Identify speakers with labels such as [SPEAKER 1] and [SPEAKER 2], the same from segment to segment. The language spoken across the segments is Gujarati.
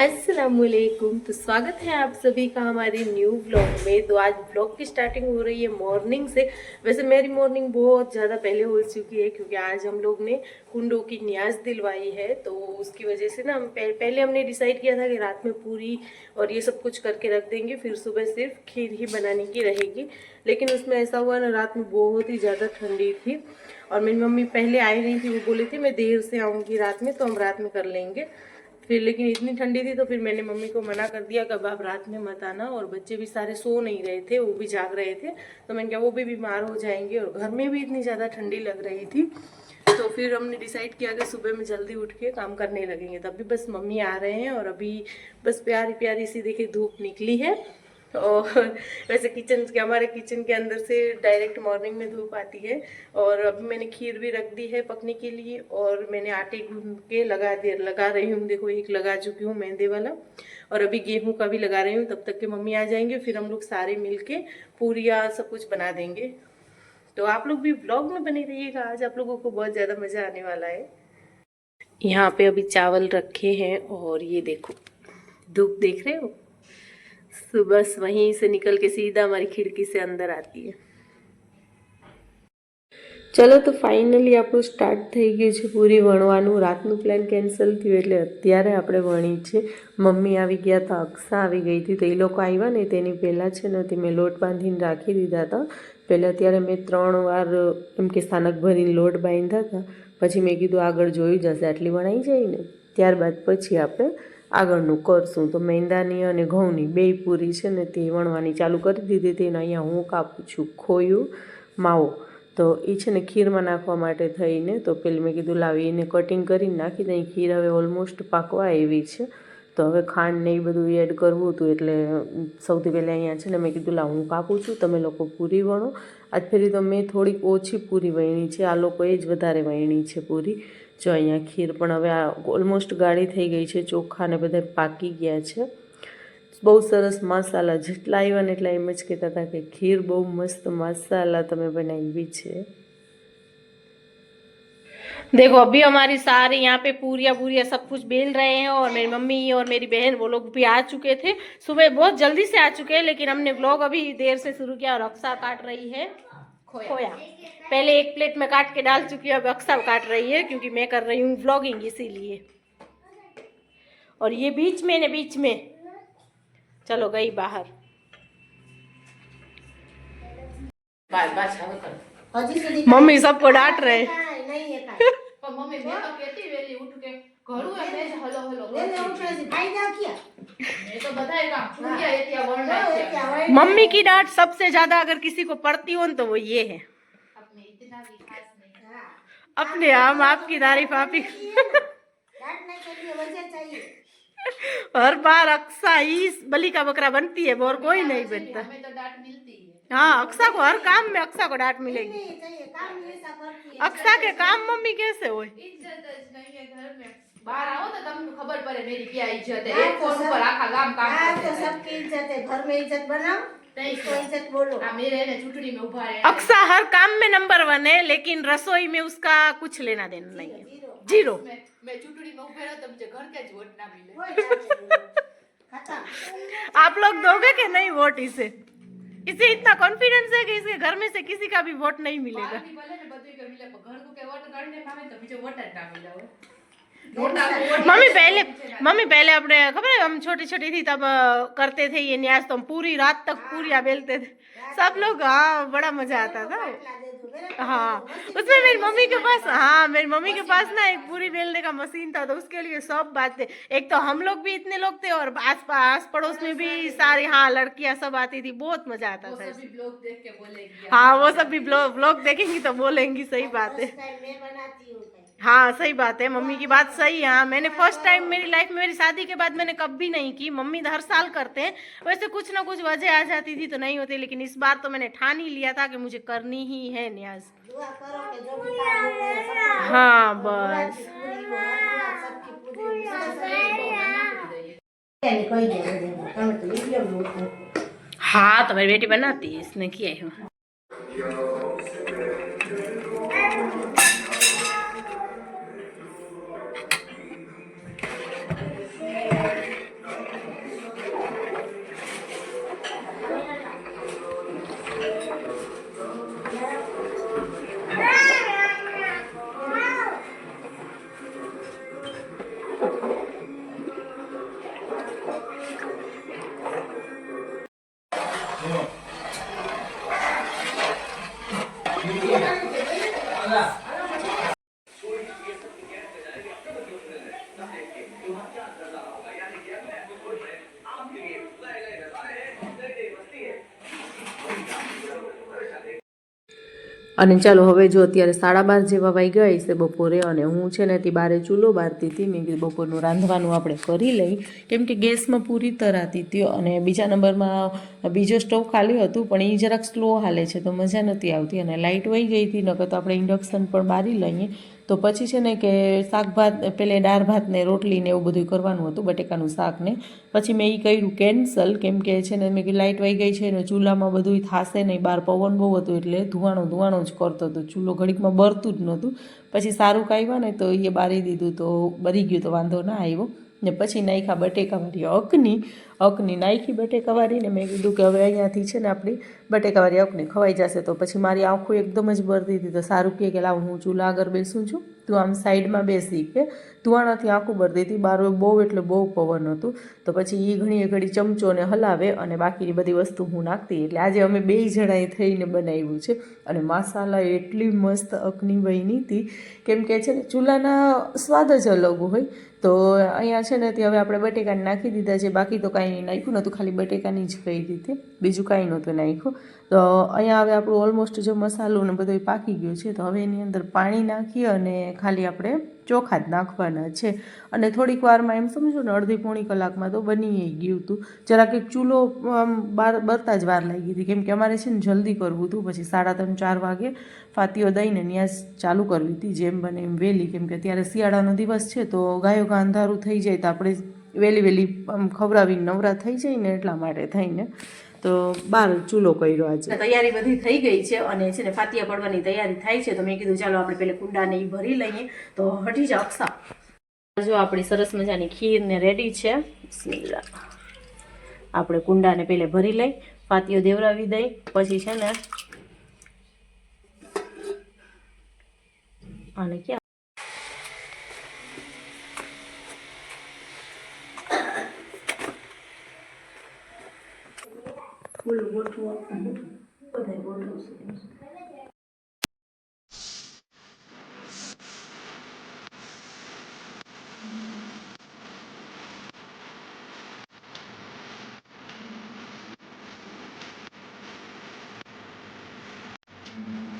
[SPEAKER 1] अस्सलाम वालेकुम तो स्वागत है आप सभी का हमारे न्यू ब्लॉग में। तो आज ब्लॉग की स्टार्टिंग हो रही है मॉर्निंग से। वैसे मेरी मॉर्निंग बहुत ज़्यादा पहले हो चुकी है क्योंकि आज हम लोग ने कुंडों की न्याज दिलवाई है। तो उसकी वजह से ना हम पह, पहले हमने डिसाइड किया था कि रात में पूरी और ये सब कुछ करके रख देंगे फिर सुबह सिर्फ़ खीर ही बनाने की रहेगी। लेकिन उसमें ऐसा हुआ ना रात में बहुत ही ज़्यादा ठंडी थी और मेरी मम्मी पहले आई नहीं थी वो बोली थी मैं देर से आऊँगी रात में तो हम रात में कर लेंगे। फिर लेकिन इतनी ठंडी थी तो फिर मैंने मम्मी को मना कर दिया कि बाप आप रात में मत आना। और बच्चे भी सारे सो नहीं रहे थे, वो भी जाग रहे थे। तो मैंने कहा, वो भी बीमार हो जाएँगे। और घर में भी इतनी ज़्यादा ठंडी लग रही थी। तो फिर हमने डिसाइड किया कि सुबह में जल्दी उठ के काम करने लगेंगे। तब भी बस मम्मी आ रहे हैं और अभी बस प्यारी प्यारी सी देखिए धूप निकली है। और वैसे किचन के, हमारे किचन के अंदर से डायरेक्ट मॉर्निंग में धूप आती है और अभी मैंने खीर भी रख दी है पकने के लिए और मैंने आटे गूंद के लगा दे, लगा रही हूँ। देखो, एक लगा चुकी हूँ मैदे वाला और अभी गेहूँ का भी लगा रही हूँ। तब तक के मम्मी आ जाएँगे, फिर हम लोग सारे मिलके पूरियाँ सब कुछ बना देंगे। तो आप लोग भी ब्लॉग में बने रहिएगा। आज आप लोगों को बहुत ज़्यादा मज़ा आने वाला है। यहाँ पे अभी चावल रखे हैं और ये देखो, धूप देख रहे हो? सुबह वहीं से निकल के सीधा हमारी खिड़की से अंदर आती है ચલો તો ફાઇનલી આપણું સ્ટાર્ટ થઈ ગયું છે પૂરી વણવાનું રાતનું પ્લાન કેન્સલ થયું એટલે અત્યારે આપણે વણી છે મમ્મી આવી ગયા હતા અક્ષા આવી ગઈ હતી તો એ લોકો આવ્યા ને તેની પહેલાં છે ને તે મેં લોટ બાંધીને રાખી દીધા હતા પહેલાં અત્યારે મેં ત્રણ વાર એમ કે સ્થાનક ભરીને લોટ બાંધ્યા હતા પછી મેં કીધું આગળ જોઈ જશે આટલી વણાઈ જાય ને ત્યારબાદ પછી આપણે આગળનું કરશું. તો મેંદાની અને ઘઉંની બે પૂરી છે ને તે વણવાની ચાલુ કરી દીધી. હતી અને અહીંયા હું કાપું છું. ખોયું માવો. તો એ છે ને ખીરમાં નાખવા માટે થઈને તો પેલી મેં કીધું લાવી એને કટિંગ કરીને નાખી દઈ. ખીર હવે ઓલમોસ્ટ પાકવા એવી છે. તો હવે ખાંડ ને એ બધું એડ કરવું હતું એટલે સૌથી પહેલાં અહીંયા છે ને મેં કીધું લાવ હું કાપું છું. તમે લોકો પૂરી વણો. આજ ફેરી તો મેં થોડીક ઓછી પૂરી વણી છે. આ લોકોએ જ વધારે વણી છે પૂરી. જો અહીંયા ખીર પણ હવે આ ઓલમોસ્ટ ગાળી થઈ ગઈ છે ચોખા ને બધા પાકી ગયા છે બહુ સરસ મસાલા જેટલા આવ્યા ને એટલા એમ જ કહેતા હતા કે ખીર બહુ મસ્ત મસાલા તમે બનાવી છે देखो अभी हमारी सारी यहाँ पे पूरिया पूरिया सब कुछ बेल रहे हैं और मेरी मम्मी और मेरी बहन वो लोग भी आ चुके थे सुबह बहुत जल्दी से आ चुके हैं लेकिन हमने व्लॉग अभी देर से शुरू किया और अक्सा काट रही है खोया पहले एक प्लेट में काट के डाल चुकी है अब अक्सर काट रही है क्योंकि मैं कर रही हूँ ब्लॉगिंग इसीलिए। और ये बीच में ने बीच में। चलो गई बाहर। मम्मी सबको डांट रहे मम्मी की डांट सबसे ज़्यादा अगर किसी को पड़ती हो तो वो ये है। अपने आम आपकी तारीफ़ आप ही हर बार अक्सा ही बलि का बकरा बनती है और कोई नहीं
[SPEAKER 2] तो बनता। तो हाँ।
[SPEAKER 1] अक्सा को हर काम में अक्सा को डांट मिलेगी। अक्सा के काम मम्मी कैसे
[SPEAKER 2] हो बाहर आओ तो तुम तो खबर पड़े मेरी क्या इज़्ज़त है?
[SPEAKER 3] एक
[SPEAKER 2] फ़ोन
[SPEAKER 3] पर
[SPEAKER 2] आखा गाम काम करते
[SPEAKER 3] हैं। सबकी इज़्ज़त है घर में इज़्ज़त बनाओ।
[SPEAKER 1] अक्सा हर काम में नंबर वन है लेकिन रसोई में उसका कुछ लेना देना नहीं है।
[SPEAKER 3] ज़ीरो
[SPEAKER 1] आप लोग दोगे कि नहीं वोट इसे? इसे इतना कॉन्फिडेंस है कि इसके घर में से किसी का भी वोट नहीं मिलेगा।
[SPEAKER 2] બહારની ભલે ને બધુંય કે મિલે પણ ઘરનું કે વોટ ગણને આવે ને તો બીજો વોટ જ ના મિલે હવે. નોટા को वोट
[SPEAKER 1] मम्मी
[SPEAKER 2] मिले,
[SPEAKER 1] पहले
[SPEAKER 2] मुझे ना
[SPEAKER 1] मम्मी पहले अपने खबर है हम छोटी छोटी थी तब अ, करते थे ये न्याज तो हम पूरी रात तक पूरियाँ बेलते थे सब लोग हाँ बड़ा मजा आता था
[SPEAKER 3] बाटला दे दो, मेरे को
[SPEAKER 1] हाँ
[SPEAKER 3] दे दो.
[SPEAKER 1] उसमें मेरी मम्मी के पास हाँ मेरी मम्मी के पास ना एक पूरी बेलने का मशीन था तो उसके लिए सब बातें एक तो हम लोग भी इतने लोग थे और आस पास पड़ोस में भी सारी हाँ लड़कियां सब आती थी बहुत मजा आता
[SPEAKER 2] वो
[SPEAKER 1] था
[SPEAKER 2] सभी ब्लॉग देख के बोलेगी
[SPEAKER 1] हाँ वो सब भी ब्लॉग ब्लॉग देखेंगी तो बोलेंगी सही बात है
[SPEAKER 3] हाँ
[SPEAKER 1] सही बात है। मम्मी की बात सही है। हाँ, मैंने फ़र्स्ट टाइम मेरी लाइफ में मेरी शादी के बाद मैंने कभी नहीं की। मम्मी तो हर साल करते हैं। वैसे कुछ ना कुछ वजह आ जाती थी तो नहीं होती लेकिन इस बार तो मैंने ठान ही लिया था कि मुझे करनी ही है न्याज।
[SPEAKER 3] हाँ
[SPEAKER 1] बस।
[SPEAKER 3] हाँ
[SPEAKER 1] तो मेरी बेटी बनाती है इसने किया है Hola. અને ચાલો હવે જો અત્યારે સાડા બાર જેવા વાગ્યા છે બપોરે અને હું છે ને તે બારે ચૂલો બારતી હતી, મેં કીધું બપોરનું રાંધવાનું આપણે કરી લઈ. કેમ કે ગેસમાં પૂરી તરાતી હતી અને બીજા નંબરમાં બીજો સ્ટવ ખાલી હતું, પણ એ જરાક સ્લો હાલે છે તો મજા નથી આવતી અને લાઇટ વહી ગઈ હતી, નકર તો આપણે ઇન્ડક્શન પણ બારી લઈએ. તો પછી છે ને કે શાક ભાત, પેલે દાળ ભાત ને રોટલી ને એવું બધું કરવાનું હતું, બટેકાનું શાક ને. પછી મેં એ કર્યું કેન્સલ, કેમ કે છે ને મેં લાઇટ વહી ગઈ છે ને ચૂલામાં બધું થાશે નહીં, બહાર પવન બહુ હતું એટલે ધુવાણો ધુવાણો જ કરતો હતો. ચૂલો ઘડીકમાં બરતું જ નહોતું. પછી સારું કાઢ્યા ને તો એ બારી દીધું તો બરી ગયું તો વાંધો ના આવ્યો. ને પછી નાખ્યા બટેકાવાળી અકની. અકની નાખી બટેકાવાળીને મેં કીધું કે હવે અહીંયાથી છે ને આપણી બટેકાવાળી અકની ખવાઈ જશે. તો પછી મારી આંખો એકદમ જ બરતી હતી તો સારું કહે કે લાવ, હું ચૂલા આગળ બેસું છું. તું આમ સાઈડમાં બેસી કે. ધુવાણાથી આંખું બરતી હતી બાર બહુ એટલે બહુ પવન હતું. તો પછી એ ઘણી ઘડી ચમચોને હલાવે અને બાકીની બધી વસ્તુ હું નાખતી. એટલે આજે અમે બે જણાએ થઈને બનાવ્યું છે. અને મસાલા એટલી મસ્ત અકની બની હતી. કેમ કે છે ને ચૂલાના સ્વાદ જ અલગ હોય. તો અહીંયા છે ને તે હવે આપણે બટેકાને નાખી દીધા છે. બાકી તો કાંઈ નાખ્યું નહોતું, ખાલી બટેકાની જ કહી દીધી બીજું કાંઈ નહોતું નાખ્યું. તો અહીંયા હવે આપણું ઓલમોસ્ટ જો મસાલો ને બધું પાકી ગયું છે, તો હવે એની અંદર પાણી નાખી અને ખાલી આપણે ચોખા જ નાખવાના છે. અને થોડીક વારમાં એમ સમજો ને અડધી પોણી કલાકમાં તો બની ગયું હતું જરાક એક ચૂલો બાર, બરતા જ વાર લાગી હતી. કેમ કે અમારે છે ને જલ્દી કરવું હતું. પછી સાડા ત્રણ, ચાર વાગે ફાતીઓ દઈને ન્યાસ ચાલુ કરવી હતી, જેમ બને એમ વહેલી કેમ કે અત્યારે શિયાળાનો દિવસ છે, તો ગાયો ગા અંધારું થઈ જાય તો આપણે વહેલી વહેલી ખવડાવીને નવરા થઈ જાય ને એટલા માટે થઈને તો બાર ચૂલો કર્યો આજે. તૈયારી બધી થઈ ગઈ છે અને છે ને ફાતિયા પડવાની તૈયારી થાય છે. તો મેં કીધું, ચાલો આપણે પેલે કુંડાને એ ભરી લઈએ. તો હટી જાઓ અક્ષા. જો આપણી સરસ મજાની ખીર ને રેડી છે. આપણે કુંડાને પેલે ભરી લઈ, ફાતિયો દેવરાવી દઈ, પછી છે ને અને ક્યાં
[SPEAKER 4] to but go to. Thank you.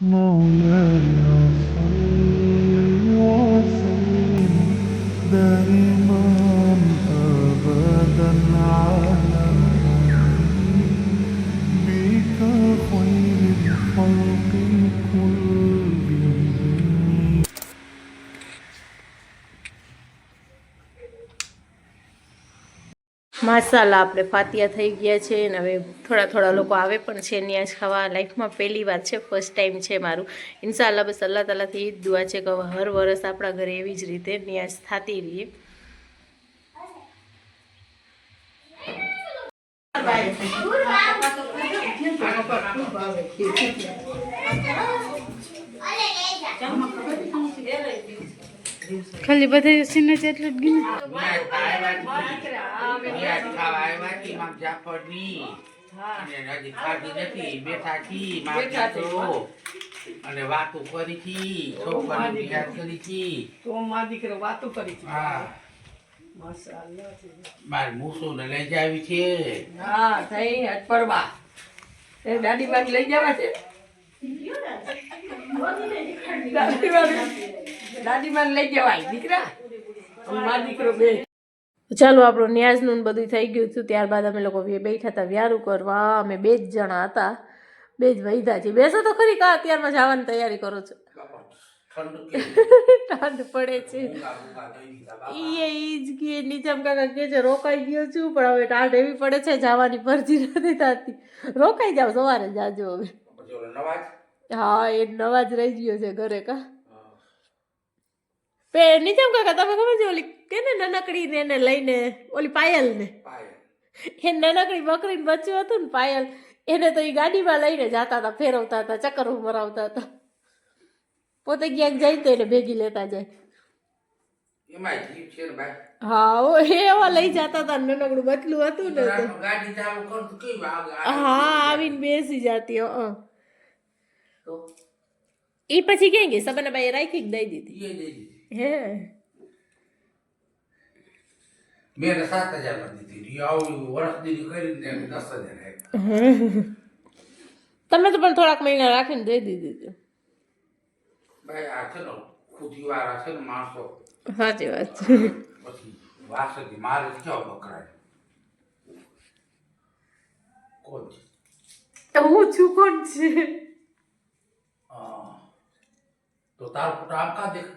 [SPEAKER 4] مولاي صل
[SPEAKER 1] માસાલા આપણે ફાતિયા થઈ ગયા છે અને હવે થોડા થોડા લોકો આવે પણ છે ન્યાજ ખાવા. લાઈફમાં પહેલી વાર છે ફર્સ્ટ ટાઈમ છે મારું. ઇન્શાલ્લા બસ અલ્લાહ તાલાથી એ જ દુઆ છે કે હર વરસ આપણા ઘરે એવી જ રીતે ન્યાજ થતી રહીએ.
[SPEAKER 5] ખાલી બધે સીને છે એટલે જ ગીને
[SPEAKER 6] અને વાતો કરી છી છોકરાની બિહાર કરી છી
[SPEAKER 2] તો માં દીકરો વાતો કરી છે.
[SPEAKER 6] હા. મારે મૂસો ને લઈ જાવી છે.
[SPEAKER 2] હા થઈ. એ દાદી બાદ લઈ જવા છે? દાદી દાદી બાદ લઈ જવાય દીકરા? અને દીકરો બે.
[SPEAKER 1] ચાલો આપણું ન્યાઝનું ને બધું થઈ ગયું હતું. ત્યારબાદ અમે લોકો બે બેઠા હતા વ્યારું કરવા. અમે બે જ જણા હતા. બે જ વૈધા છીએ. બેસો તો ખરી કા અત્યારમાં જવાની તૈયારી કરો છો?
[SPEAKER 6] ઠંડુ
[SPEAKER 1] ઠંડ પડે છે.
[SPEAKER 6] એ.
[SPEAKER 1] ઈ ઈ જ કે નીચમ કાકા કે છે રોકાઈ ગયો છું પણ હવે ટાઢ એવી પડે છે જવાની પરજી નથી થતી. રોકાઈ જાવ સવારે જાજો હવે. હા એ નવા જ રહી ગયો છે ઘરે કા? પે નીચમ કાકા તમે ખબર છે ઓલી કે ને નાનકડી ને એને લઈને ઓલી પાયલ. ને એ નાનકડી બકરીને બચ્ચું હતું ને પાયલ એને તો એ ગાડીમાં લઈને જતા હતા ફેરવતા હતા ચક્કર મરાવતા હતા. પોતે ક્યાંક જાય તો એને ભેગી લેતા જાય. હા ઓ એ એવા લઈ જતા હતા ને નાનકડું બચલું હતું ને? હા આવીને બેસી જતી. હં એ પછી ક્યાં ગઈ? સબના બાઈ રાખી દઈ દીધી. હે.
[SPEAKER 6] મેં સાત હજાર દીધી આવું વર્ષ દીધી કરીને દસ હજાર
[SPEAKER 1] તમે તો પણ થોડાક મહિના રાખીને દઈ દીધી હતી.
[SPEAKER 6] ભાઈ આ છે ને ખુદી વાળા છે ને માણસો.
[SPEAKER 1] સાચી વાત છે.
[SPEAKER 6] પછી વાસળી મારે ક્યાં બકરાય કોણ છે?
[SPEAKER 1] હું છું કોણ છે.
[SPEAKER 6] તો તારો ફોટો આમ કા દેખ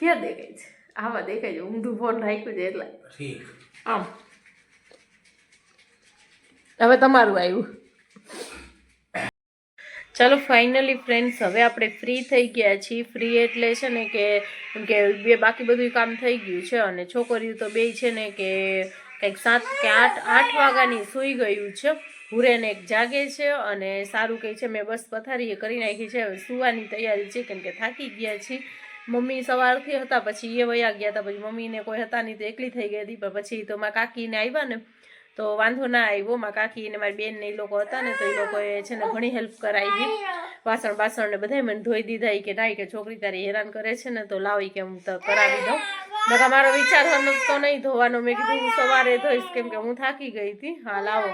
[SPEAKER 1] ક્યાં દેખાય છે? આમાં દેખાય છે ઊંધું ફોન રાખ્યું છે એટલે. આમ. હવે તમારું આવ્યું. ચાલો ફાઇનલી ફ્રેન્ડ્સ હવે આપણે ફ્રી થઈ ગયા છીએ. ફ્રી એટલે છે ને કે કે બે બાકી બધું કામ થઈ ગયું છે અને છોકરીઓ તો બે છે ને કે કંઈક સાત કે આઠ આઠ વાગ્યાની સૂઈ ગયું છે. હુરેને એક જાગે છે અને સારું કહે છે મેં બસ પથારીએ કરી નાખી છે. હવે સુવાની તૈયારી છે કેમ કે થાકી ગયા છીએ. મમ્મી સવારથી હતા, પછી એ વયા ગયા હતા, પછી મમ્મીને કોઈ હતા નહીં, તો એકલી થઈ ગઈ હતી, પણ પછી તો મારા કાકીને આવ્યા ને, તો વાંધો ના આવ્યો. મારા કાકી ને મારી બેન ને એ લોકો હતા ને, તો એ લોકોએ છે ને ઘણી હેલ્પ કરાવી વાસણ બાસણ ને બધાય મને ધોઈ દીધા કે ના કે છોકરી તારી હેરાન કરે છે ને, તો લાવી કે હું કરાવી દઉં. નકા મારો વિચાર તો નહીં ધોવાનો. મેં કીધું, હું સવારે ધોઈશ. કેમ કે હું થાકી ગઈ હતી. હા, લાવો.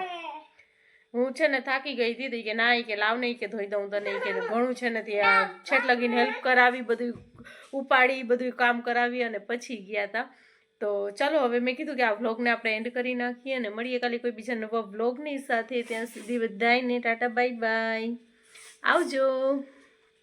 [SPEAKER 1] હું છે ને થાકી ગઈ હતી કે ના કે લાવ નહીં કે ધોઈ દઉં તને કે ઘણું છે ને ત્યાં છેટ લગીને હેલ્પ કરાવી બધું. ઉપાડી બધું કામ કરાવી અને પછી ગયા હતા તો ચાલો, હવે મેં કીધું કે આ વ્લોગને આપણે એન્ડ કરી નાખીએ અને મળીએ કાલે કોઈ બીજા નવા વ્લોગની સાથે. ત્યાં સુધી બધાને ટાટા બાય બાય આવજો.